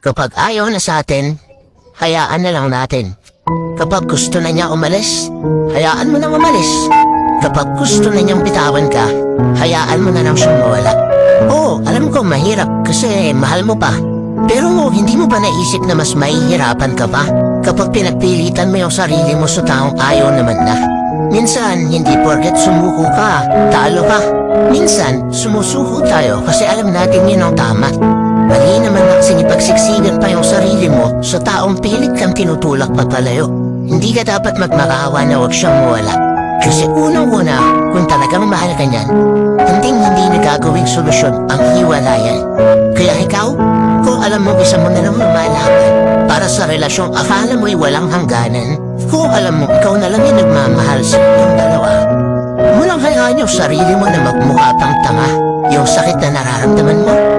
Kapag ayaw na sa atin, hayaan na lang natin. Kapag gusto na niya umalis, hayaan mo nang umalis. Kapag gusto na niyang bitawan ka, hayaan mo na lang siyang mawala. Oo, alam ko mahirap kasi mahal mo pa. Pero hindi mo ba naisip na mas mahihirapan ka pa kapag pinagpilitan mo yung sarili mo sa taong ayaw naman na? Minsan, hindi porket sumuko ka, talo ka. Minsan, sumusuko tayo kasi alam natin yun ang tama. Ipagsiksikan pa yung sarili mo sa taong pilit kang tinutulak papalayo. Hindi ka dapat magmakawa na huwag siyang mawala. Kasi unang-una, kung talagang mahal ka niyan, hindi hindi na gagawing solusyon ang hiwalayan. Kaya ikaw, kung alam mo isa mo na lang para sa relasyong akala mo'y walang hangganan, kung alam mo ikaw na lang yung nagmamahal sa inyong dalawa, Mulang hayaan yung sarili mo na magmukha pang tanga. Yung sakit na nararamdaman mo, lang